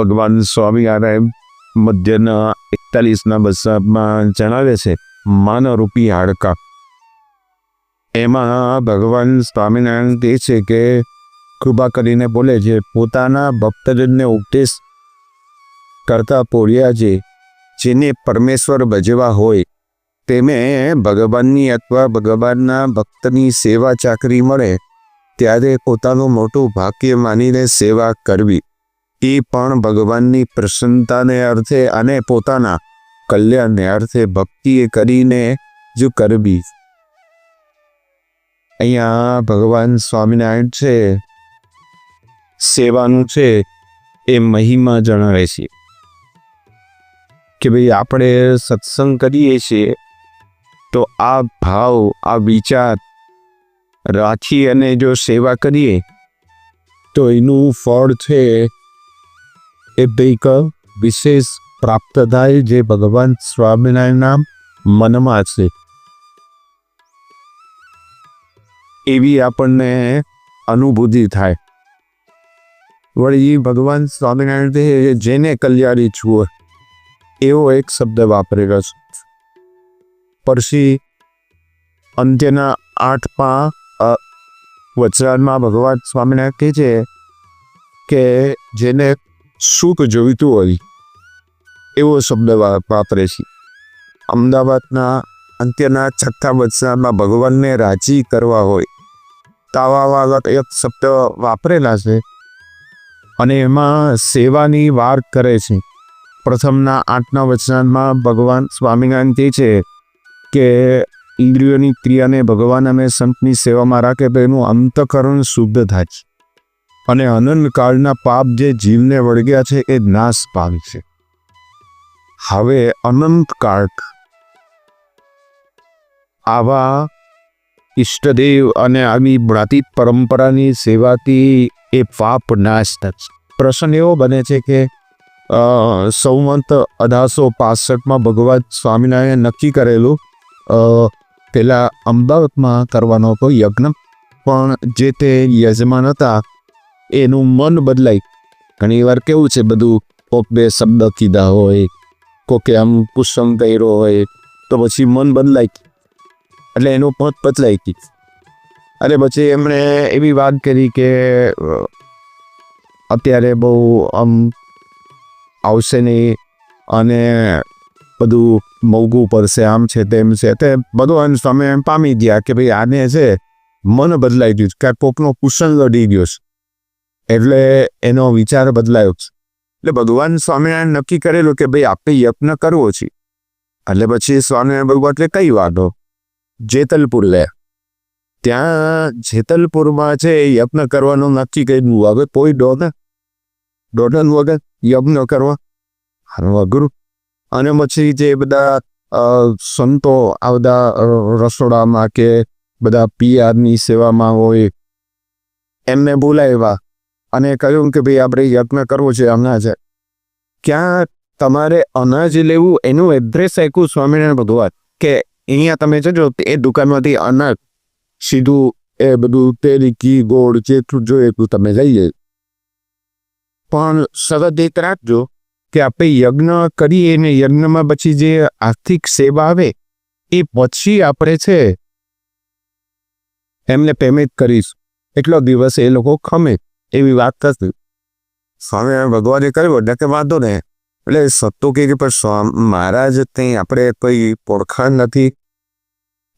ભગવાન સ્વામિનારાયણ મધ્યના એકતાલીસના બસામાં જણાવે છે માનવરૂપી હાડકા. એમાં ભગવાન સ્વામિનારાયણ તે છે કે, કૃપા કરીને બોલે છે પોતાના ભક્તજનને ઉપદેશ કરતા પોળ્યા છે જેને પરમેશ્વર ભજવા હોય તેને ભગવાનની અથવા ભગવાનના ભક્તની સેવા ચાકરી મળે, ત્યારે પોતાનું મોટું ભાગ્ય માનીને સેવા કરવી. એ પણ ભગવાનની પ્રસન્નતાને અર્થે અને પોતાના કલ્યાણને અર્થે ભક્તિએ કરીને જો કરવી. અહીંયા ભગવાન સ્વામિનારાયણ છે, સેવાનું છે, એ મહિમા જણાવે છે કે ભાઈ આપણે સત્સંગ કરીએ છીએ, તો આ ભાવ, આ વિચાર રાખી અને જો સેવા કરીએ, તો એનું ફળ છે એ કંઈક વિશેષ પ્રાપ્ત થાય જે ભગવાન સ્વામિનારાયણના મનમાં છે. એવી આપણને અનુભૂતિ થાય. વળી ભગવાન સ્વામિનારાયણ જેને કલ્યાણી છુઓ એવો એક શબ્દ વાપરેલો છે. પછી અંત્યના આઠમાં વચરાનમાં ભગવાન સ્વામિનારાયણ કહે છે કે જેને સુખ જોઈતું હોય? એવો શબ્દ વાપરે છે. અમદાવાદના અંત્યના છઠ્ઠા વચરામાં ભગવાનને રાજી કરવા હોય. તાવાવાગત એક શબ્દ વાપરેલા છે અને એમાં સેવાની વાર કરે છે. પ્રથમના આઠના વચનામાં ભગવાન સ્વામિનારાયણ કહે છે કે ઇન્દ્રિયોની ક્રિયાને ભગવાન અને સંતની સેવામાં રાખે તો એનું અંતકરણ શુદ્ધ થાય છે. અને અનંત કાળના પાપ જે જીવને વળગ્યા છે એ નાશ પામે છે. હવે અનંત કાળ આવા ઈષ્ટદેવ અને આવી જ્ઞાતિ પરંપરાની સેવાથી એ પાપ નાશ થશે. પ્રશ્ન એવો બને છે કે સંવંત અઢારસો પાસઠમાં ભગવાન સ્વામિનારાયણ નક્કી કરેલું પહેલાં અમદાવાદમાં કરવાનો હતો યજ્ઞ. પણ જે તે યજમાન હતા એનું મન બદલાય. ઘણી વાર કેવું છે, બધું કોક બે શબ્દ કીધા હોય, કોકે આમ કુસંગ કર્યો હોય, તો પછી મન બદલાય. એટલે એનું પદ બદલાઈ ગઈ અને પછી એમણે એવી વાત કરી કે અત્યારે બહુ આમ આવશે નહીં અને બધું મોંઘું પડશે, આમ છે તેમ છે. તે બધું એમ સામે એમ પામી ગયા કે ભાઈ આને છે, મન બદલાઈ ગયું છે. કે કોકનો કુશન લડી ગયો છે. એટલે એનો વિચાર બદલાયો છે. એટલે ભગવાન સ્વામિનારાયણ નક્કી કરેલું કે ભાઈ આપણે યજ્ઞ કરવો છે. એટલે પછી સ્વામિનારાયણ ભગવાન એટલે કઈ વાંધો? જેતલપુર લે. ત્યાં જેતલપુરમાં છે એ યજ્ઞ કરવાનું નક્કી કર્યું હવે કોઈ ડોને. ડોનન વગર યજ્ઞ કરવા. અઘરું અને પછી જે બધા સંતો આ બધા રસોડામાં કે બધા પીઆરની સેવામાં હોય, એમને બોલાવ્યા. અને કહ્યું કે ભાઈ, આપણે યજ્ઞ કરવો છે અનાજ ક્યાં તમારે અનાજ લેવું, એનું એડ્રેસ આપ્યું સ્વામિનારાયણ ભગવાન, કે અહીંયા તમે જજો, એ દુકાનમાંથી અનાજ સીધું, એ બધું તેલ ઘી ગોળ, જેટલું જોઈએ એટલું તમે લઈએ. પણ શરત એક રાખજો કે આપણે યજ્ઞ કરીએ ને યજ્ઞમાં પછી જે આર્થિક સેવા આવે, એ પછી આપણે છે એમને પેમેન્ટ કરીશ. એટલો દિવસ એ લોકો ખમે. એવી વાત થશે સ્વામિનારાયણ ભગવાને કહ્યું, એટલે કે વાંધો ને એટલે સત્તો કે પણ સ્વામ, મહારાજ ત્યાં આપણે કોઈ ઓળખાણ નથી.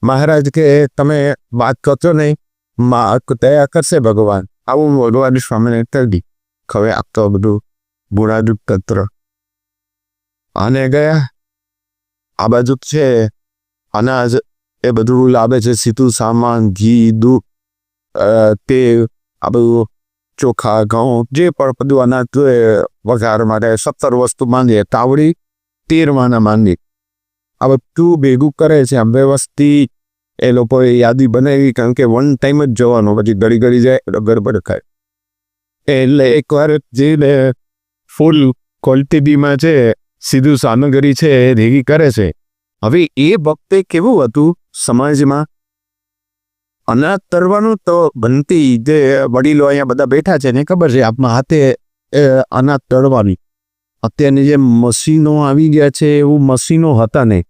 મહારાજ કે, તમે વાત કરશો નહીં. મા દયા કરશે ભગવાન. આવું ભગવાન સ્વામીને કરી હવે આપતો બધું બુરાદુપ તંત્ર. અને ગયા. આ બાજુ છે. અનાજ એ બધું લાવે છે. સીધું સામાન, ઘી, દૂધ તેલ, આ બધું ચોખા, ઘઉં, જે પણ બધું અનાજ જોઈએ વઘાર માટે સત્તર વસ્તુ માંગીએ, તાવડી તેર માના માંગી આ બધું ભેગું કરે છે, આમ વ્યવસ્થિત. એ લોકોએ યાદી બનાવી, કારણ કે વન ટાઈમ જ જવાનું, પછી ઘડી ઘડી જાય, એટલે ગરબડ ખાય એટલે એકવાર જે ફૂલ ક્વોલિટીમાં છે, સીધું સામગ્રી છે, એ ભેગી કરે છે. હવે એ વખતે કેવું હતું? સમાજમાં અનાજ તરવાનું તો બનતી જે વડીલો અહીંયા બધા બેઠા છે ને ખબર છે આપણા હાથે અનાજ તળવાની અત્યારની જે મશીનો આવી ગયા છે, એવું મશીનો હતા નહીં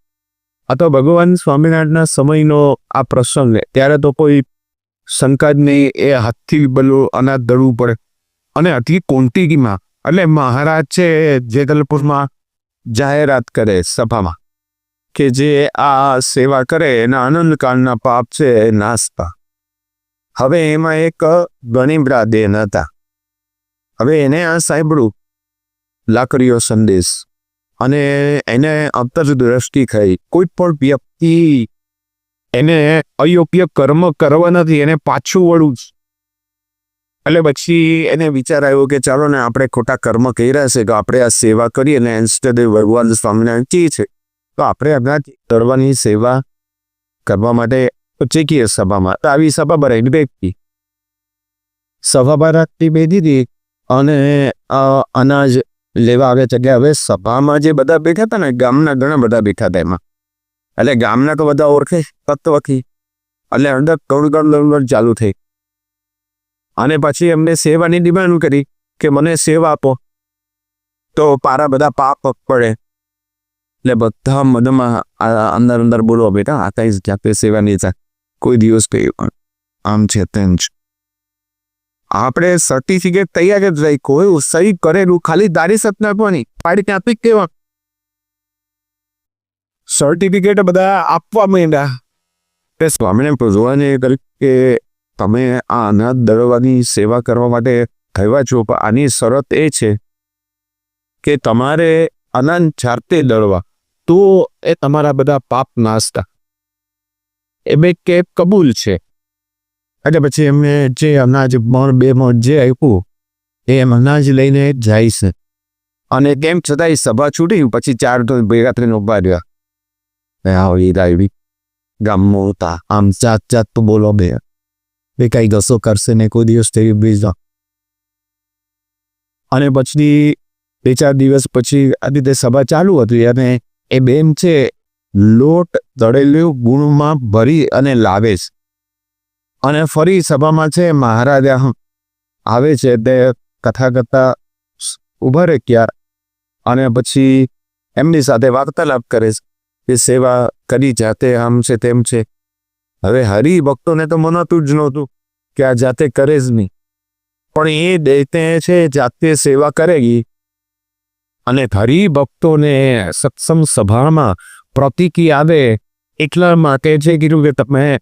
આ તો ભગવાન સ્વામિનારાયણના સમયનો આ પ્રસંગ ત્યારે તો કોઈ શંકા જ નહીં એ હાથથી પેલું અનાજ દળવું પડે. અને આટલી ક્વોન્ટિટીમાં એટલે મહારાજ છે જેતલપુરમાં જાહેરાત કરે સભામાં. કે જે આ સેવા કરે, એના આનંદકાળના પાપ છે, એ નાશતા હવે એમાં એક ગણિમરા દેન હતા. હવે એને આ સાંભળ્યું લાકડીઓ સંદેશ. અને એને અંતર દ્રષ્ટિ થઈ. કોઈ પણ વ્યક્તિ એને અયોગ્ય કર્મ કરવા નથી, એને પાછું વળવું એટલે પછી એને વિચાર આવ્યો કે ચાલો ને આપણે ખોટા કર્મ કર્યા છે, તો આપણે આ સેવા કરીએ ને ઇન્સ્ટેડ ભગવાન સ્વામિનારાયણ કી છે તો આપણે આપણા તરવાની સેવા કરવા માટે ચેકીએ સભામાં તો આવી સભા ભરાઈને બેઠી. સભા ભરાતી બેઠી હતી અને અનાજ લેવા આવે છે. એટલે હવે સભામાં જે બધા બેઠા હતા ને, ગામના ઘણા બધા બેઠા હતા એમાં. એટલે ગામના તો બધા ઓળખે, તત્વથી. એટલે અંદર કૌડ કૌડ ચાલુ થઈ. અને પછી એમને સેવાની ડિમાન્ડ કરી કે મને સેવા આપો. તો પારા બધા પાપ પડે. એટલે બધા મધમાં અંદર અંદર બોલો બેટા આ કઈ જાતે સેવા નહીં થાય? કોઈ દિવસ કહ્યું આમ છે તેમ છે આપણે સર્ટિફિકેટ તૈયાર જ રહી કોઈ સહી કરેલું, ખાલી દારી સત્ના આપવાની પાડી ત્યાં આપી કેવા સર્ટિફિકેટ બધા આપવા માંડ્યા. તે સ્વામીને જોવાને કર્યું કે તમે આ અનાજ દળવાની સેવા કરવા માટે થયા છો, પણ આની શરત એ છે કે તમારે અનાજ જાતે દળવા. તો એ તમારા બધા પાપ નાશતા એ બે કે કબૂલ છે. એટલે પછી એમને જે અનાજ મણ બે મણ જે આપ્યું, એ એમ અનાજ લઈને જાય છે. અને તેમ છતાંય સભા છૂટી પછી ચાર તો ભેગા થઈને ઊભા રહ્યા. આવો ઈદ આવી. ગામમાં હતા. આમ જાત જાત તો બોલો બે. એ કઈ ગસો કરશે ને કોઈ દિવસ તેવી બીજ અને પછી બે ચાર દિવસ પછી આ રીતે સભા ચાલુ હતી અને એ બેન છે, લોટ દળેલું ગુણમાં ભરી અને લાવે છે અને ફરી સભામાં છે, મહારાજા આવે છે તે કથા કરતા ઊભા રહે ક્યાં અને પછી એમની સાથે વાર્તાલાપ કરે છે એ સેવા કરી જાતે આમ છે, તેમ છે. હવે હરિભક્તોને તો મનાતું જ નહોતું કે આ જાતે કરે જ નહીં. પણ એ દૈતે છે, જાતે સેવા કરેગી અને હરિભક્તોને સત્સંગ સભામાં પ્રતિકી આવે એટલા માટે છે કીધું કે તમે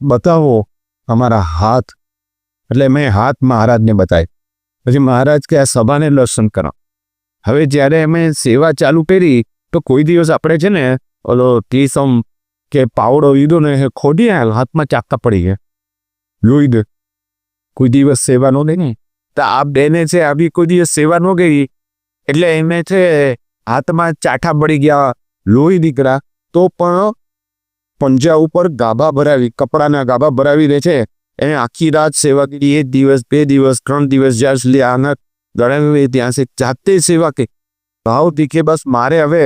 બતાવો અમારા હાથ. એટલે મેં હાથ મહારાજને બતાવી પછી મહારાજ કે આ સભાને દર્શન કરો. હવે જ્યારે અમે સેવા ચાલુ કરી, તો કોઈ દિવસ આપણે છે ને, ઓલો ટીસમ કે પાવડો લીધો ને એ ખોટી આવ્યો હાથમાં ચાકતા પડી ગયા. જોઈ દે. કોઈ દિવસ સેવા નો નહીં તો આ બેને છે, આવી કોઈ દિવસ સેવા ન ગઈ એટલે એમને છે, હાથમાં ચાઠા પડી ગયા, લોહી દીકરા, તો પણ પંજા ઉપર ગાભા ભરાવી, કપડાના ગાભા ભરાવી દે છે. એને આખી રાત સેવા કરી, એક દિવસ, બે દિવસ, ત્રણ દિવસ જ્યાં સુધી આના દળાવી ત્યાં છે જાતે સેવા કરી. ભાવ દીખે બસ મારે હવે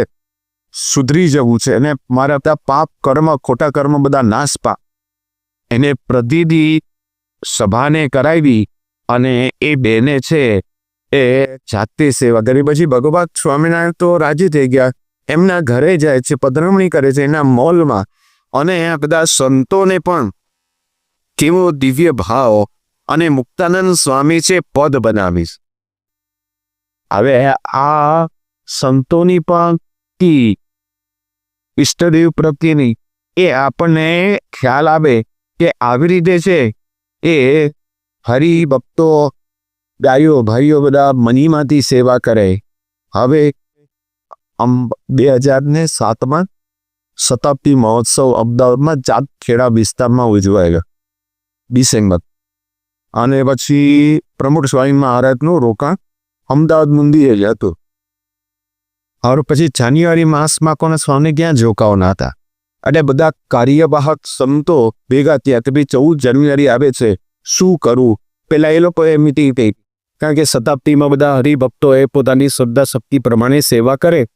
સુધરી જવું છે અને મારા બધા પાપ કર્મ, ખોટા કર્મ બધા નાશ પા એને પ્રતિદી સભાને કરાવી અને એ બેને છે એ જાતિ સેવા. ગરીબ હજી ભગવાન સ્વામિનારાયણ તો રાજી થઈ ગયા. એમના ઘરે જાય છે, પધરામણી કરે છે એના મોલમાં. અને આ બધા સંતોને પણ કેવો દિવ્ય ભાવ અને મુક્તાનંદ સ્વામી છે પદ બનાવીશ. હવે આ સંતોની પણ ઈષ્ટદેવ પ્રત્યેની એ આપણને ખ્યાલ આવે કે આવી રીતે છે એ હરિભક્તો ગાયો ભાઈઓ બધા મનીમાંથી સેવા કરે. હવે બે હજાર ને સાતમાં શતાબ્દી મહોત્સવ અમદાવાદમાં જાત ખેડા વિસ્તારમાં ઉજવાયેલો. ડિસેમ્બર. અને પછી પ્રમુખ સ્વામી મહારાજનું રોકાણ અમદાવાદ મંદિરે જ હતું. હવે પછી જાન્યુઆરી માસમાં કોને સ્વામી ક્યાં જોકાવાના હતા? એટલે બધા કાર્યવાહક સંતો ભેગા થયા કે ભાઈ ચૌદ જાન્યુઆરી આવે છે, શું કરવું પેલા એ લોકોએ મિટિંગ થઈ કારણ કે શતાબ્દીમાં બધા હરિભક્તોએ પોતાની શ્રદ્ધા શક્તિ પ્રમાણે સેવા કરે.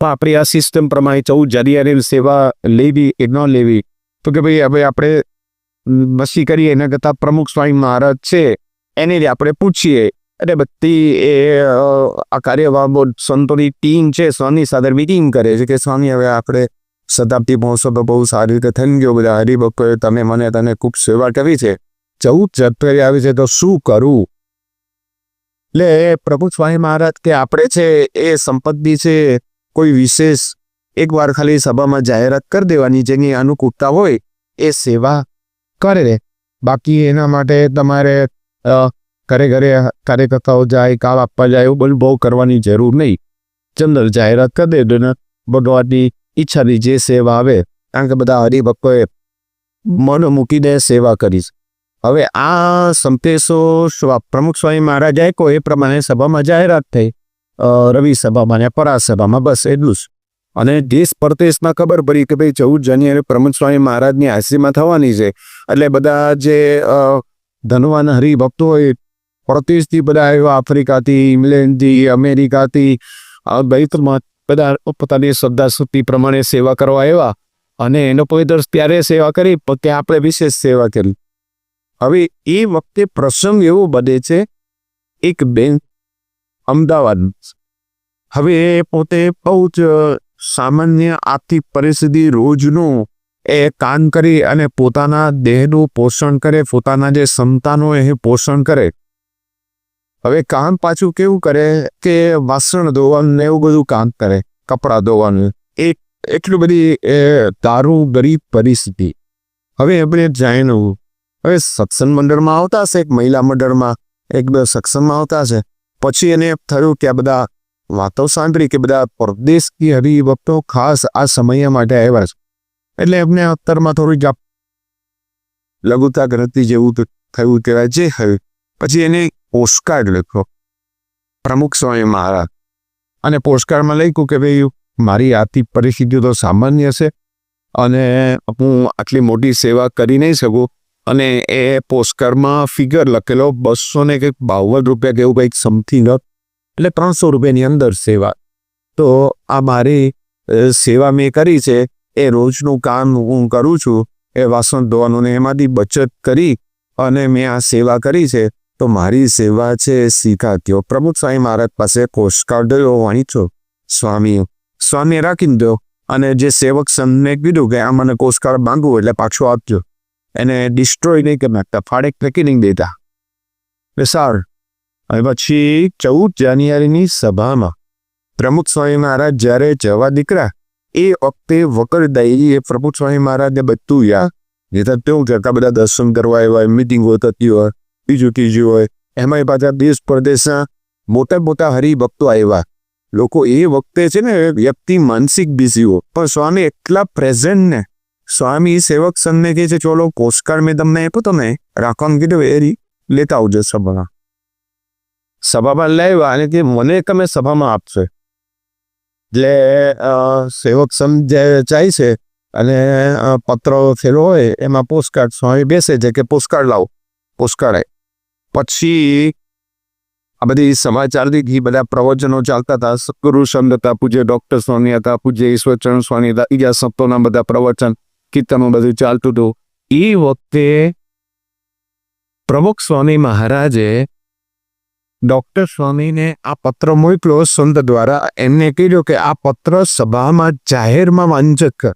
પણ આપણે આ સિસ્ટમ પ્રમાણે ચૌદ જાન્યુઆરી સેવા લેવી એ ન લેવી? તો કે ભાઈ, હવે આપણે મસ્તી કરીએ, એના કરતાં પ્રમુખ સ્વામી મહારાજ છે, એને આપણે પૂછીએ. અને બધી એ આ કાર્યવાહ સંતોની ટીમ છે, સ્વામી સાથે મિટિંગ કરે છે કે સ્વામી, હવે આપણે શતાબ્દી મહોત્સવ બહુ સારી રીતે થઈ ગયો, બધા હરિભક્તોએ તમે મને, તને ખૂબ સેવા કરી છે. ચૌદ જતરી આવી છે તો શું કરું? એટલે પ્રભુ સ્વામી મહારાજ, કે આપણે છે, એ સંપત્તિ છે, કોઈ વિશેષ, એકવાર ખાલી સભામાં જાહેરાત કરી દેવાની જેની અનુકૂળતા હોય, એ સેવા કરે. બાકી એના માટે તમારે ઘરે ઘરે કાર્યકર્તાઓ જાય, કામ આપવા જાય, એવું બધું બહુ કરવાની જરૂર નહીં. જનરલ જાહેરાત કરી દે ને ભગવાનની ઈચ્છાની જે સેવા આવે, કારણ કે બધા હરિભક્તોએ મન મૂકીને સેવા કરીશ. હવે આ સંતેશો પ્રમુખ સ્વામી મહારાજ આપ્યો, એ પ્રમાણે સભામાં જાહેરાત થઈ. રવિ સભામાં અને પરાસ સભામાં, બસ એટલું જ. અને દેશ પરદેશમાં ખબર પડી કે ભાઈ ચૌદ જાન્યુઆરી પ્રમુખ સ્વામી મહારાજની હાસ્યમાં થવાની છે. એટલે બધા જે ધનવાન હરિભક્તો હોય, પરદેશથી બધા આવ્યા, આફ્રિકાથી, ઇંગ્લેન્ડથી, અમેરિકાથી આ બૈતમાં બધા પોતાની શ્રદ્ધા શુદ્ધિ પ્રમાણે સેવા કરવા આવ્યા. અને એનો પવિત્ર ત્યારે સેવા કરી કે આપણે વિશેષ સેવા કરી. હવે એ વખતે પ્રસંગ એવો બને છે, એક બેન અમદાવાદ. હવે એ પોતે બહુ જ સામાન્ય આર્થિક પરિસ્થિતિ રોજનું એ કામ કરી અને પોતાના દેહનું પોષણ કરે, પોતાના જે સંતાનો એ પોષણ કરે. હવે કામ પાછું કેવું કરે કે વાસણ ધોવાનું એવું બધું કામ કરે, કપડાં ધોવાનું. એ એટલું બધી એ દારૂ ગરીબ પરિસ્થિતિ. હવે એમણે જાણ્યું હવે સત્સંગ મંડળમાં આવતા હશે, એક મહિલા મંડળમાં, એક બે સત્સંગમાં આવતા હશે. પછી એને થયું કે આ બધા વાતો સાંભળી કે બધા પરદેશથી હરિભક્તો ખાસ આ સમય માટે આવ્યા છે. એટલે એમને અત્તરમાં થોડીક લઘુતા ગ્રંથિ જેવું થયું કહેવાય, જે થયું. પછી એને પોસ્ટકાર્ડ લખ્યો. પ્રમુખ સ્વામી મહારાજ. અને પોસ્ટકાર્ડમાં લખ્યું કે ભાઈ, મારી આર્થિક પરિસ્થિતિ તો સામાન્ય છે અને હું આટલી મોટી સેવા કરી નહીં શકું. અને એ પોસ્ટકાર્ડમાં ફિગર લખેલો બસો ને કંઈક બાવન રૂપિયા કે એવું કંઈક સમથિંગ એટલે ત્રણસો રૂપિયાની અંદર સેવા. તો આ મારી સેવા મેં કરી છે. એ રોજનું કામ હું કરું છું. એ વાસણ ધોવાનું ને એમાંથી બચત કરી અને મેં આ સેવા કરી છે. તો મારી સેવા છે થયો પ્રમુખ સ્વામી મહારાજ પાસે પોસ્ટકાર્ડ વાંચો સ્વામી, સ્વામીએ રાખી દો. અને જે સેવક સંતને કીધું કે આ મને કોષકાર્ડ માંગવું એટલે પાછો આપજો. એને ડિસ્ટ્રોય નહીં કરી નાખતા, ફાડે ફેંકી નહીં દેતા વિશાળ અને પછી ચૌદ જાન્યુઆરીની સભામાં પ્રમુખ સ્વામી મહારાજ જ્યારે જવા દીકરા, એ વખતે વકરદાયી એ પ્રમુખ સ્વામી મહારાજને બધું યા નહીં તો કેવું કે આટલા બધા દર્શન કરવા આવ્યા હોય મિટિંગો થતી હોય, બીજું ત્રીજું હોય. એમાંય પાછા દેશ પરદેશના મોટા મોટા હરિભક્તો આવ્યા. લોકો એ વખતે છે ને વ્યક્તિ માનસિક બિઝી હોય. પણ સ્વામી એટલા પ્રેઝન્ટ ને સ્વામી સેવક સંઘને કહે છે, ચોલો પોસ્ટકાર્ડ મેં તમને આપ્યો, તમે રાખવાનું કીધું એરી લેતા આવજો સભામાં. સભામાં લાવ્યા અને કે, મને તમે સભામાં આપશે. એટલે સેવક સંઘ જે જાય છે અને પત્રો ફેરો હોય, એમાં પોસ્ટકાર્ડ સ્વામી બેસે છે કે, પોસ્ટકાર્ડ લાવો, પોસ્ટકાર્ડ પછી આ બધી સમાચારથી બધા પ્રવચનો ચાલતા હતા. સદગુરુ સંત હતા, પૂજ્ય ડૉક્ટર સ્વામી હતા, પૂજ્ય ઈશ્વરચરણ સ્વામી હતા બીજા સંતોના બધા પ્રવચન. કીર્તનો બધું ચાલતું હતું. એ વખતે પ્રમુખ સ્વામી મહારાજે ડૉક્ટર સ્વામીને આ પત્ર મોકલ્યો સંત દ્વારા. એમને કીધું કે આ પત્ર સભામાં જાહેરમાં વાંચક કર.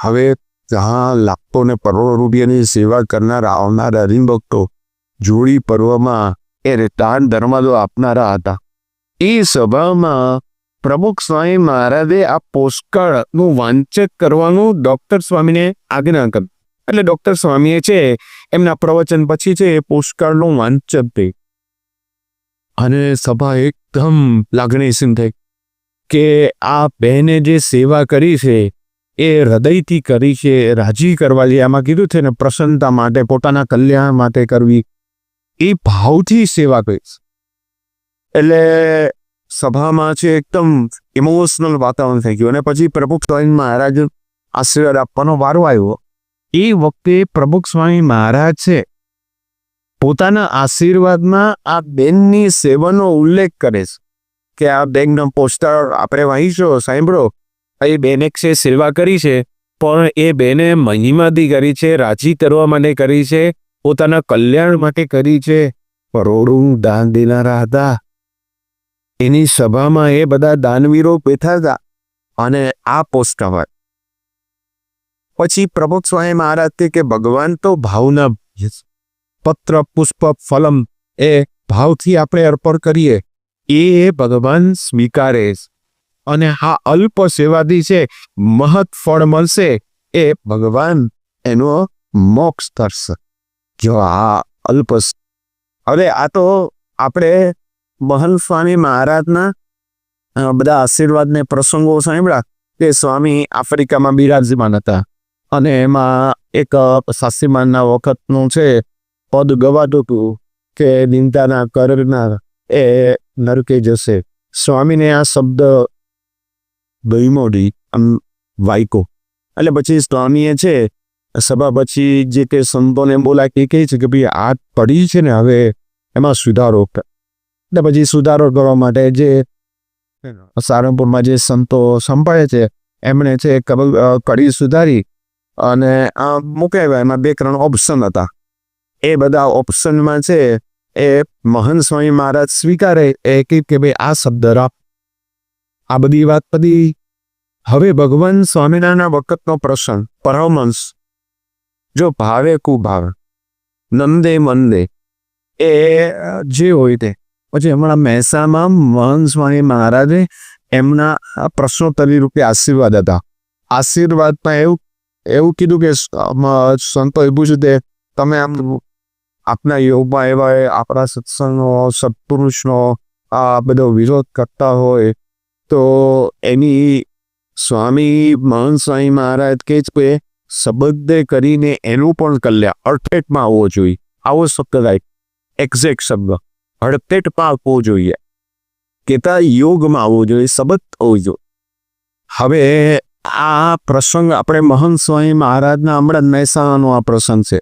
હવે ત્યાં લાખો ને કરોડો રૂપિયાની સેવા કરનાર આવનાર હરિભક્તો જોડી પર્વમાં એ દાન ધર્માદો આપનારા હતા. એ સભામાં પ્રમુખ સ્વામી મહારાજે આ પોસ્ટકાર્ડનું વાંચક કરવાનું ડોક્ટર સ્વામીને આજ્ઞા કરી. એટલે ડોક્ટર સ્વામીએ છે, એમના પ્રવચન પછી છે, એ પોસ્ટકાર્ડનું વાંચન થઈ અને સભા એકદમ લાગણીશીલ થઈ કે આ બહેને જે સેવા કરી છે, એ હૃદયથી કરી છે, રાજી કરવા લઈ આમાં કીધું છે ને, પ્રસન્નતા માટે, પોતાના કલ્યાણ માટે કરવી. એ ભાવથી સેવા કરીશ એટલે સભામાં છે એકદમ ઇમોશનલ વાતાવરણ થઈ ગયું. અને પછી પ્રમુખ સ્વામી મહારાજ આશીર્વાદ આપવાનો વારો આવ્યો. એ વખતે પ્રમુખ સ્વામી મહારાજ છે, પોતાના આશીર્વાદમાં આ બેનની સેવાનો ઉલ્લેખ કરે છે કે આ બેનનો પોસ્ટર આપણે વાંચો સાંભળો. એ બેને છે સેવા કરી છે, પણ એ બેને મહિમાથી કરી છે, રાજી કરવા માટે કરી છે, પોતાના કલ્યાણ માટે કરી છે. કરોડું દાન દેનારા હતા. એની સભામાં એ બધા દાનવીરો બેઠા હતા અને આ પોસ્ટ કવર. પછી પ્રમુખ સ્વામી મહારાજ કે ભગવાન તો ભાવના પત્ર, પુષ્પ, ફલમ એ ભાવથી આપણે અર્પણ કરીએ. એ ભગવાન સ્વીકારે અને આ અલ્પ સેવાદી છે, મહત ફળ મળશે એ ભગવાન એનો મોક્ષ કરશે જો આ અલ્પ હવે આ તો આપણે મહલ સ્વામી મહારાજના બધા આશીર્વાદને પ્રસંગો સાંભળ્યા કે સ્વામી આફ્રિકામાં બિરાજમાન હતા. અને એમાં એક શાસ્ત્રીમાનના વખતનું છે, પદ ગવાતું હતું કે નિંદાના કરનાર એ નરકે જશે. સ્વામીને આ શબ્દ ગઈમોડી આમ, વાયકો. એટલે પછી સ્વામીએ છે, સભા પછી જે તે સંતોને બોલા કે કહે છે કે ભાઈ આ પડી છે ને, હવે એમાં સુધારો એટલે પછી સુધારો કરવા માટે જે સારંગપુરમાં જે સંતો સંભાળે છે એમણે છે કબલ કડી સુધારી અને આ મૂકાવ્યા. એમાં બે ત્રણ ઓપ્શન હતા. એ બધા ઓપ્શનમાં છે એ મહંત સ્વામી મહારાજ સ્વીકારે એ કે કે ભાઈ આ શબ્દ રાખ. આ બધી વાત બધી હવે ભગવાન સ્વામિનારાયણ વખતનો પ્રસંગ પરમહંસ જો ભાવે કુભાવે નંદે મંદે એ જે હોય તે. પછી હમણાં મહેસામાં મહન સ્વામી મહારાજે એમના પ્રશ્નોત્તરી રૂપે આશીર્વાદ હતા આશીર્વાદમાં એવું એવું કીધું કે સ- આમ, સંતોએ પૂછ્યું તે તમે આમ આપના યોગમાં એવા આપણા સત્સંગનો સત્પુરુષનો આ બધો વિરોધ કરતા હોય તો એની સ્વામી મહંત સ્વામી મહારાજ કે છે કે સંબંધે કરીને એનું પણ કલ્યાણ અર્થેટમાં આવવો જોઈએ. આવો શબ્દ રાઈટ એક્ઝેક્ટ શબ્દ. હડફેટમાં આવવો જોઈએ. કેતા યોગમાં આવવો જોઈએ સબત હોવો જોઈએ. હવે આ પ્રસંગ આપણે મહંત સ્વામી મહારાજના હમણાં મહેસાણાનો આ પ્રસંગ છે.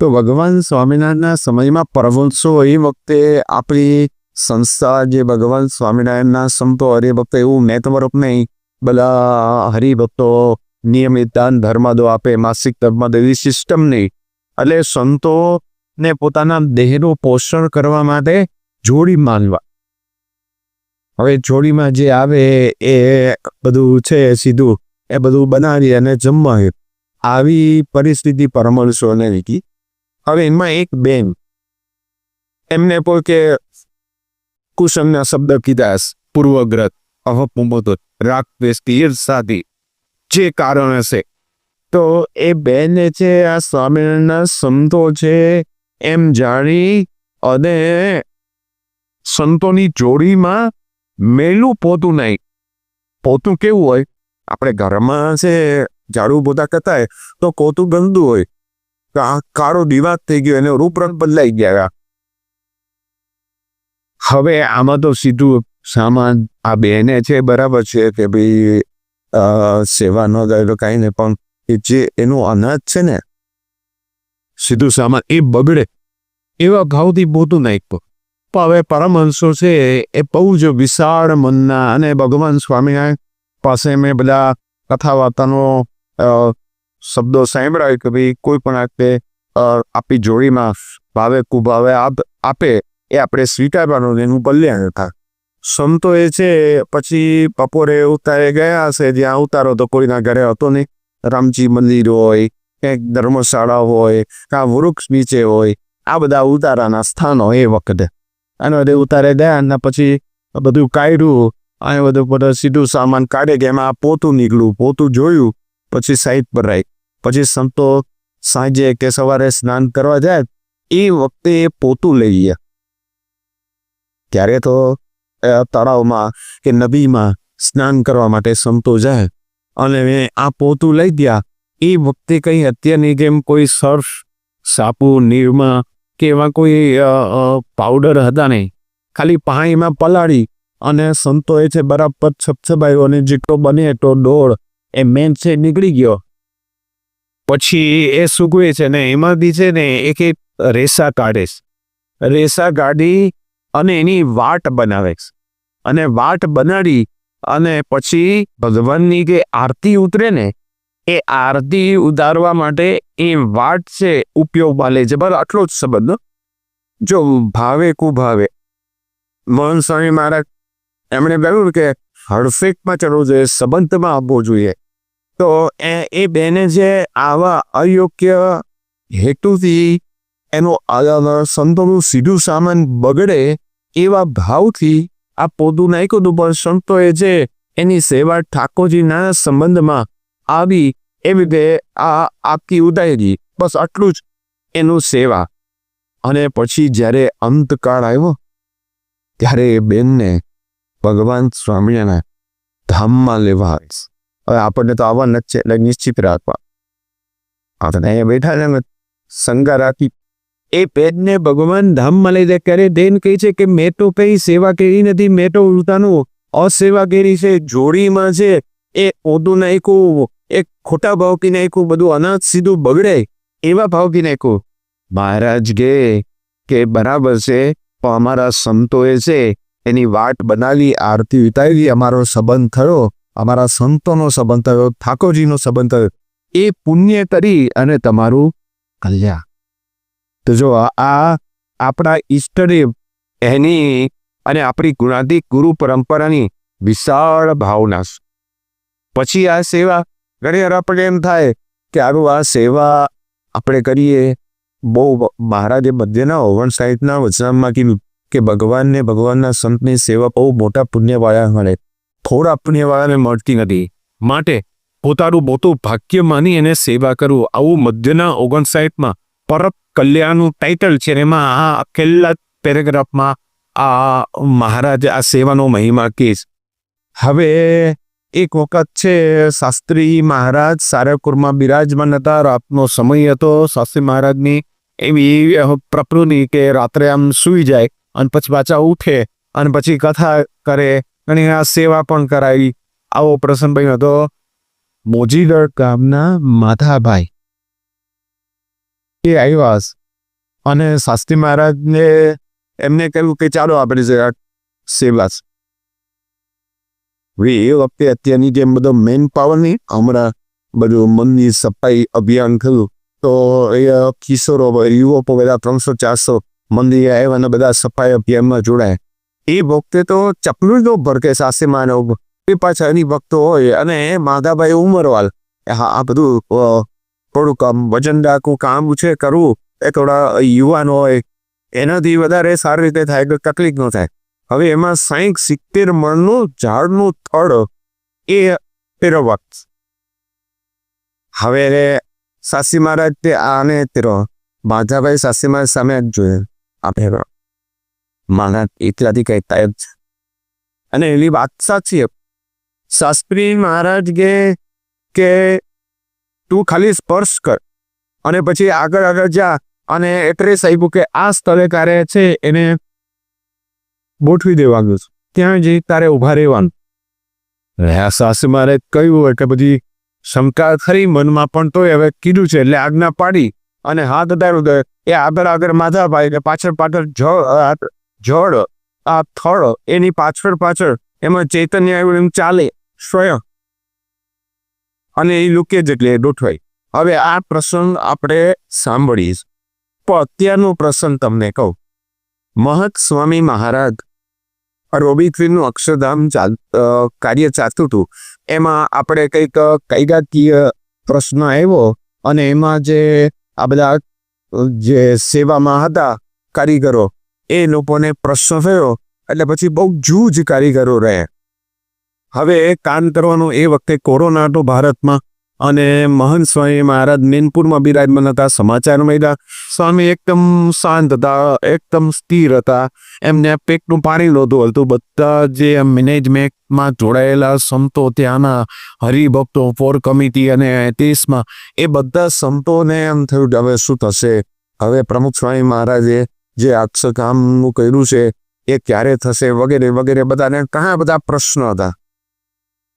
તો ભગવાન સ્વામિનારાયણના સમયમાં પરવંશો એ વખતે આપણી સંસ્થા જે ભગવાન સ્વામિનારાયણના સંતો હરિભક્તો એવું નેટવર્ક નહીં, બધા હરિભક્તો નિયમિત દાન ધર્માદો આપે, માસિક ધર્મદો એવી સિસ્ટમ નહીં. એટલે સંતોને પોતાના દેહનું પોષણ કરવા માટે જોડી માનવા હવે જોડીમાં જે આવે એ બધું છે સીધું, એ બધું બનાવી અને જમવા આવી પરિસ્થિતિ પરમહંસોને લીધી હવે એમાં એક બેન. એમને કોઈ કે કુસંગના શબ્દ કીધા પૂર્વગ્રત અહપુમતો રાગ દ્વેષથી ઈર્ષાથી જે કારણ હશે. તો એ બેને છે, આ સ્વામિનારાયણના સંતો છે એમ જાણી અને સંતોની જોડીમાં મેલું પોતું નહીં. પોતું કેવું હોય? આપણે ઘરમાં છે ઝાડુ પોતા કરતા હોય, તો કોતું ગંદુ હોય. કાળો દિવાત થઈ ગયો, એનો રૂપરંગ બદલાઈ ગયા હવે આમાં તો સીધું સામાન, આ બેને છે, બરાબર છે કે ભાઈ સેવા ન ગયેલો કાંઈ નહીં, પણ જે એનું અનાજ છે ને સીધું સામાન એ બગડે એવા ઘાવથી પોતું નાખ્યું. હવે પરમહંસો છે એ બહુ જ વિશાળ મનના અને ભગવાન સ્વામિનારાયણ પાસે મેં બધા કથા વાર્તાનો શબ્દો સાંભળાય કે ભાઈ કોઈ પણ આપે આપી જોડીમાં ભાવે કુભાવે આપ, આપે એ આપણે સ્વીકારવાનું એનું કલ્યાણ થાય. સંતો એ છે પછી બપોરે ઉતારે ગયા હશે, જ્યાં ઉતારો તો કોઈના ઘરે હતો નહીં. રામજી મંદિર હોય ક્યાંક ધર્મશાળા હોય, કાં વૃક્ષ નીચે હોય, આ બધા ઉતારાના સ્થાનો એ વખતે. અને બધે ઉતારે ગયા અને પછી બધું કાઢ્યું. અને બધું બધું સીધું સામાન કાઢે કે એમાં પોતું નીકળ્યું, પોતું જોયું, પછી સાઈડ પર રાખ પછી સંતો સાંજે કે સવારે સ્નાન કરવા જાય, એ વખતે એ પોતું લઈ ગયા. ત્યારે તો તળાવમાં કે નદીમાં સ્નાન કરવા માટે સંતો જાય. અને આ પોતું લઈ ગયા. એ વખતે કંઈ અત્યારની જેમ કોઈ સર્ફ સાપુ, નિરમા કે એવા કોઈ પાવડર હતા નહીં. ખાલી પાણીમાં પલાળી અને સંતોએ છે બરાબર છપછપાયો અને જેટલો બને એટલો ડોળ એ મેન છે નીકળી ગયો. પછી એ સૂકવે છે ને, એમાંથી છે ને એક એક રેસા કાઢે રેસા કાઢી અને એની વાટ બનાવે અને વાટ બનાવી અને પછી ભગવાનની જે આરતી ઉતરે ને એ આરતી ઉતારવા માટે એ વાટ છે ઉપયોગમાં લે છે. બરાબર આટલો જ સંબંધ જો ભાવે કુભાવે મોહન સ્વામી મહારાજ, એમણે કહ્યું કે હડફેકમાં ચડવું જોઈએ, સંબંધમાં આવવો જોઈએ. તો એ એ બેને જે આવા અયોગ્ય હેતુથી એનો સંતોનું સીધું સામાન બગડે એવા ભાવથી આ પોતું નાખ્યું હતું પણ સંતોએ જે એની સેવા ઠાકોરજીના સંબંધમાં આવી એવી રીતે આ આપકી ઉદયજી બસ આટલું જ એનું સેવા. અને પછી જ્યારે અંતકાળ આવ્યો, ત્યારે એ બેનને ભગવાન સ્વામિનારાયણ ધામમાં લેવા આવીશ. હવે આપણને તો આવા જ એટલે નિશ્ચિત રાખવા. આપણે અહીંયા બેઠા છે ને શંકા રાખી. એ પેટને ભગવાન ધામમાં લઈ જાય ત્યારે દેન કહે છે કે મેં તો કઈ સેવા કરી નથી, મેં તો ઉલટાનું અસેવા કરી છે, જોડીમાં છે, એ ઓદું નાખ્યું એક ખોટા ભાવથી નાખ્યું, બધું અનાજ સીધું બગડે એવા ભાવથી નાખ્યું. મહારાજ કે કે બરાબર છે, પણ અમારા સંતોએ છે, એની વાટ બનાવી, આરતી વિતાવી, અમારો સંબંધ થયો, અમારા સંતોનો સંબંધ થયો, ઠાકોરજીનો સંબંધ થયો. એ પુણ્ય કરી અને તમારું કલ્યાણ. તો જો આ આ આપણા ઈષ્ટદેવ, એની અને આપણી ગુણાધિક ગુરુ પરંપરાની વિશાળ ભાવના પછી આ સેવા ઘણી વાર આપણે એમ થાય કે આનું આ સેવા આપણે કરીએ. બહુ મહારાજે ઓવન સાહિતના વચનામાં કીધું કે ભગવાનને ભગવાનના સંતની સેવા બહુ મોટા પુણ્યવાળા મળે થોડા પુણ્યવાળાને મળતી નથી. માટે પોતાનું મોટું ભાગ્ય માની એને સેવા કરવું આવું મધ્યના ઓગણસાઠમાં પરપ કલ્યાણનું ટાઇટલ છે એમાં આ છેલ્લા પેરેગ્રાફમાં આ મહારાજ આ સેવાનો મહિમા કેસ હવે એક વખત છે, શાસ્ત્રી મહારાજ સારંગપુરમાં બિરાજમાન હતા. રાતનો સમય હતો. શાસ્ત્રી મહારાજની એવી પ્રકૃતિ કે રાત્રે આમ સૂઈ જાય અને પછી પાછા ઉઠે અને પછી કથા કરે, અને આ સેવા પણ કરાવી. આવો પ્રસંગ બન્યો હતો. મોજીગઢ ગામના માધાભાઈ એ આવ્યા અને શાસ્ત્રી મહારાજને એમને કહ્યું કે ચાલો આપણે સેવા. એ વખતે અત્યારની જેમ બધો મેન પાવર નહીં હમણાં બધું મનની સફાઈ અભિયાન થયું તો એ કિશોરો, યુવકો બધા ત્રણસો, ચારસો મંદિરે આવ્યા અને બધા સફાઈ અભિયાનમાં જોડાય. એ વખતે તો ચપલું જ ભરકે સાસે માનવ એ પાછા એની ભક્તો હોય અને માધાભાઈ ઉમરવાલ. હા, આ બધું થોડુંક આમ વજનદારનું કામ છે, કરવું. એ થોડા યુવાન હોય. એનાથી વધારે સારી રીતે થાય કે તકલીફ ન થાય. હવે એમાં સાઈઠ, સિત્તેર મણનું ઝાડનું થડ એ ફેરવવા હવે સાસી મહારાજ તે આને તેરો માધાભાઈ સાસી મહારાજ સામે જ જોઈએ આ ફેરવ મહારાજ એટલાથી કહેતા જ. અને એની વાત સાચી. શાસ્ત્રી મહારાજ કે કે તું ખાલી સ્પર્શ કર અને પછી આગળ આગળ જા અને એટલે સાહેબ કે, આ સ્થળે કાર્ય છે, એને ગોઠવી દેવાનું ત્યાં જઈ તારે ઊભા રહેવાનું. રહ્યા સાસુ મારે કહ્યું એટલે બધી શંકા ખરી, મનમાં પણ તોય હવે કીધું છે, એટલે આજ્ઞા પાડી અને હાથ અધાર્યું એ આગળ આગળ માધાભાઈ એટલે પાછળ પાછળ જળ, આ થળ, એની પાછળ પાછળ એમાં ચૈતન્ય આવ્યું, એમ ચાલે સ્વયં. અને એ લુકે જ એટલે ગોઠવાય હવે આ પ્રસંગ આપણે સાંભળીશ. પણ અત્યારનો પ્રસંગ તમને કહું. મહત સ્વામી મહારાજ રોબિક્રીનું અક્ષરધામ ચાલ કાર્ય ચાલતું હતું. એમાં આપણે કંઈક કાયદાકીય પ્રશ્ન આવ્યો અને એમાં જે આ બધા જે સેવામાં હતા કારીગરો, એ લોકોને પ્રશ્ન થયો, એટલે પછી બહુ જૂજ કારીગરો રહે. હવે કામ કરવાનું એ વખતે કોરોના હતો ભારતમાં અને મહંત સ્વામી મહારાજ મેનપુરમાં બિરાજમાન હતા, સમાચાર મળ્યા. સ્વામી એકદમ શાંત હતા, એકદમ સ્થિર હતા. એમને પેટનું પાણી નહોતું હતું બધા જે મેનેજમેન્ટમાં જોડાયેલા સંતો ત્યાંના હરિભક્તો ફોર કમિટી અને દેશમાં એ બધા સંતોને એમ થયું કે હવે શું થશે? હવે પ્રમુખ સ્વામી મહારાજે જે અક્ષર કામનું કર્યું છે, એ ક્યારે થશે વગેરે વગેરે બધાને ઘણા બધા પ્રશ્નો હતા.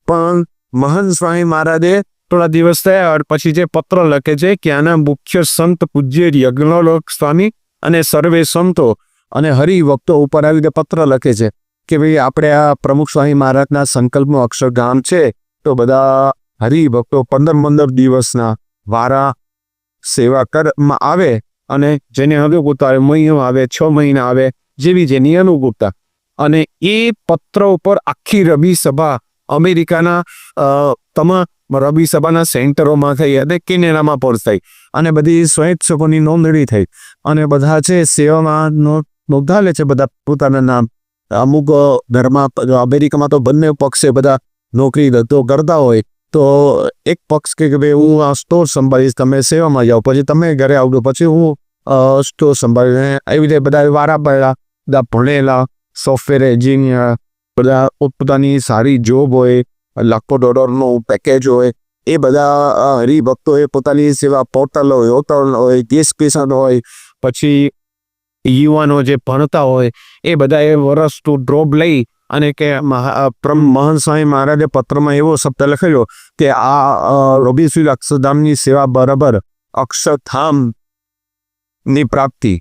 પણ મહંત સ્વામી મહારાજે થોડા દિવસ થયા પછી જે પત્ર લખે છે કે આના મુખ્ય સંત પૂજ્ય યજ્ઞલોક સ્વામી અને સર્વે સંતો અને હરિભક્તો ઉપર આવીને પત્ર લખે છે કે ભાઈ આપણે આ પ્રમુખ સ્વામી મહારાજના સંકલ્પનું અક્ષરધામ છે, તો બધા હરિભક્તો પંદર પંદર દિવસના વારા સેવા કરવામાં આવે અને જેને અનુકૂળતા આવે, મહિનો આવે, છ મહિના આવે, જેવી જેની અનુકૂળતા અને એ પત્ર ઉપર આખી રબી સભા અમેરિકાના તમામ રબી સભાના સેન્ટરોમાં થઈ, અને કિનેરામાં પણ થઈ. અને બધી સ્વયંસેવકોની નોંધણી થઈ. અને બધા છે સેવામાં નો- નોંધાલે છે બધા પોતાના નામ. અમુક ધર્મમાં અમેરિકામાં તો બંને પક્ષે બધા નોકરી તો કરતા હોય. તો એક પક્ષ કે ભાઈ, હું આ સ્ટોર સંભાળીશ, તમે સેવામાં જાઓ. પછી તમે ઘરે આવજો. પછી હું સ્ટોર સંભાળીને એવી રીતે બધા વારા પડેલા, બધા ભણેલા સોફ્ટવેર એન્જિનિયર બધા પોતપોતાની સારી જોબ હોય. લાખો ડોલરનું પેકેજ હોય, એ બધા હરિભક્તોએ પોતાની સેવા પોર્ટલ હોય હોટલ હોય ગેસ સ્ટેશન હોય, પછી યુવાનો જે ભણતા હોય, એ બધાએ વરસ ટુ ડ્રોપ લઈ અને કે પ્રમ મહંત સ્વામી મહારાજે પત્રમાં એવો શબ્દ લખેલો કે આ રબીસુલ અક્ષરધામની સેવા બરાબર અક્ષરધામની પ્રાપ્તિ.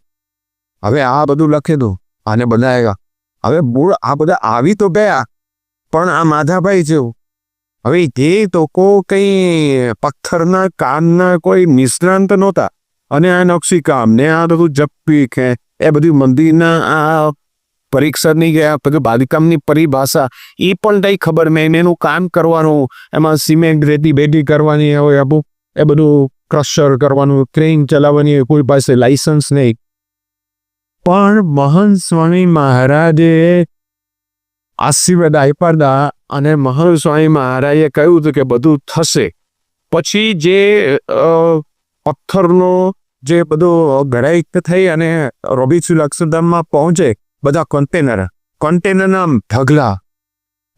હવે આ બધું લખેલું આને બનાવ્યા હવે મૂળ, આ બધા આવી તો ગયા, પણ આ માધાભાઈ જેવું. હવે જે તો કો કઈ પથ્થરના, કાનના કોઈ નિષ્ણાંત નહોતા. અને આ નકશીકામ ને આ બધું જપ્પી કે, એ બધી મંદિરના આ પરીક્ષાની કે બધું બાંધકામની પરિભાષા, એ પણ કઈ ખબર નહીં. એનું કામ કરવાનું, એમાં સિમેન્ટ રેતી બેટી કરવાની હોય, અમુક, એ બધું ક્રશર કરવાનું ક્રેન ચલાવવાની કોઈ પાસે લાયસન્સ નહીં. પણ મહંત સ્વામી મહારાજે આશીર્વાદ આપ્યા અને મહંત સ્વામી મહારાજે કહ્યું હતું કે બધું થશે. પછી જે પથ્થરનો જે બધો ગરાઈ થઈ અને રોબીસુલ અક્ષરધામમાં પહોંચે, બધા કન્ટેનર કન્ટેનરના ઢગલા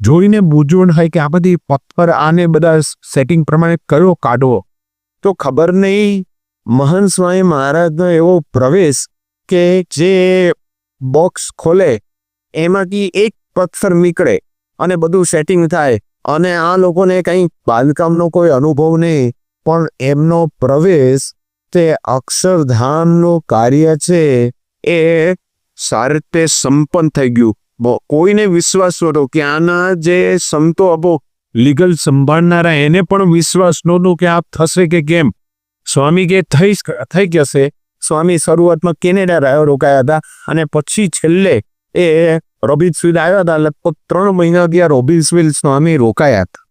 જોઈને મૂંઝવણ હોય કે આ બધી પથ્થર આને બધા સેટિંગ પ્રમાણે કયો કાઢવો? તો ખબર નહીં, મહાન સ્વામી મહારાજનો એવો પ્રવેશ કે જે બોક્સ ખોલે, એમાંથી એક પથ્થર નીકળે અને બધું સેટિંગ થાય અને આ લોકોને કંઈ બાંધકામનો કોઈ અનુભવ નહીં, પણ એમનો પ્રવેશ તે અક્ષરધામનું કાર્ય છે એ સારી રીતે સંપન્ન થઈ ગયું. કોઈને વિશ્વાસ નહોતો કે આના જે સંતો અબો લીગલ સંભાળનારા એને પણ વિશ્વાસ નહોતો કે આ થશે કે કેમ. સ્વામી કે થઈ થઈ જશે સ્વામી શરૂઆતમાં કેનેડા રોકાયા હતા અને પછી છેલ્લે એ રોબિન્સવિલ આવ્યા હતા લગભગ ત્રણ મહિના ત્યાં રોબિન્સવિલ સ્વામી રોકાયા હતા.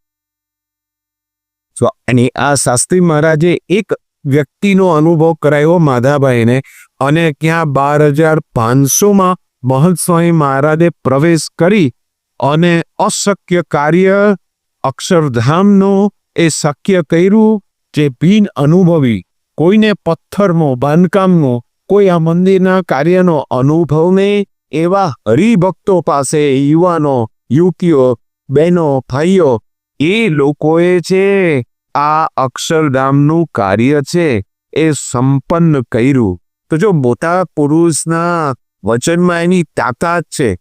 અને આ શાસ્ત્રી મહારાજે એક વ્યક્તિનો અનુભવ કરાયો માધાભાઈને અને ક્યાં બાર હજાર પાંચસોમાં મહંત મહારાજે પ્રવેશ કરી અને અશક્ય કાર્ય અક્ષરધામનો એ શક્ય કર્યું જે બિન અનુભવી, કોઈને પથ્થરનો, બાંધકામનો, કોઈ આ મંદિરના કાર્યનો અનુભવ નહીં એવા હરિભક્તો પાસે યુવાનો, યુવતીઓ, બહેનો, ભાઈઓ, એ લોકોએ છે, આ અક્ષરધામનું કાર્ય છે, એ સંપન્ન કર્યું. તો જો મોટા પુરુષના વચનમાં એની તાકાત છે,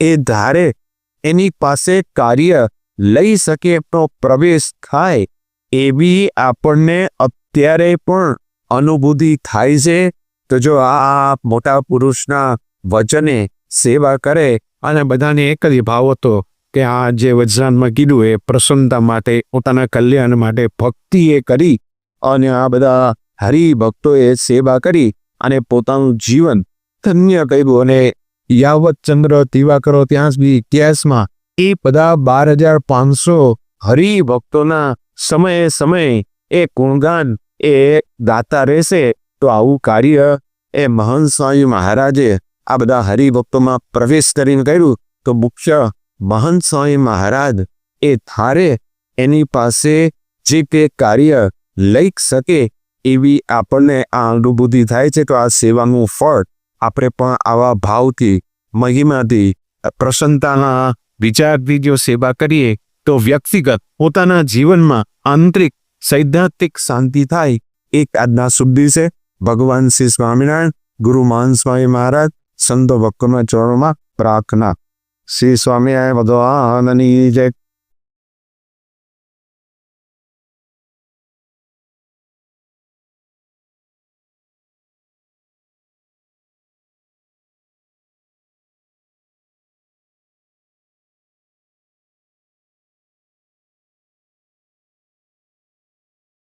એ ધારે એની પાસે કાર્ય લઈ શકે, એમનો પ્રવેશ થાય, એવી આપણને અત્યારે પણ અનુભૂતિ થાય છે. તો જો આ મોટા પુરુષના વચને સેવા કરે અને બધાને એક જ ભાવ હતો કે આ જે વજરાનમાં કીધું એ પ્રસન્નતા માટે, પોતાના કલ્યાણ માટે ભક્તિ એ કરી અને આ બધા હરિભક્તોએ સેવા કરી અને પોતાનું જીવન ધન્ય કર્યું અને યાવત ચંદ્ર દિવાકરો ત્યાં સુધી ઇતિહાસમાં એ બધા બાર હજાર પાંચસો હરિભક્તોના સમયે સમયે એ ગુણગાન, એ ગાતા રહેશે તો આવું કાર્ય એ મહંત સ્વામી મહારાજે આ બધા હરિભક્તોમાં પ્રવેશ કરીને કર્યું તો મુખ્ય મહંત સ્વામી મહારાજ, એ થારે એની પાસે જે તે કાર્ય લઈ શકે એવી આપણને આ અનુભૂતિ થાય છે તો આ સેવાનું ફળ આપણે પણ આવા ભાવથી, મહિમાથી, પ્રસન્નતાના વિચારથી જો સેવા કરીએ, તો વ્યક્તિગત પોતાના જીવનમાં આંતરિક, સૈદ્ધાંતિક શાંતિ થાય. એક આજના શુદ્ધિ છે ભગવાન શ્રી સ્વામિનારાયણ ગુરુ મહાન સ્વામી મહારાજ સંતો ભક્તોના ચરણોમાં પ્રાર્થના. શ્રી સ્વામિનારાયણ ભગવાનની જય.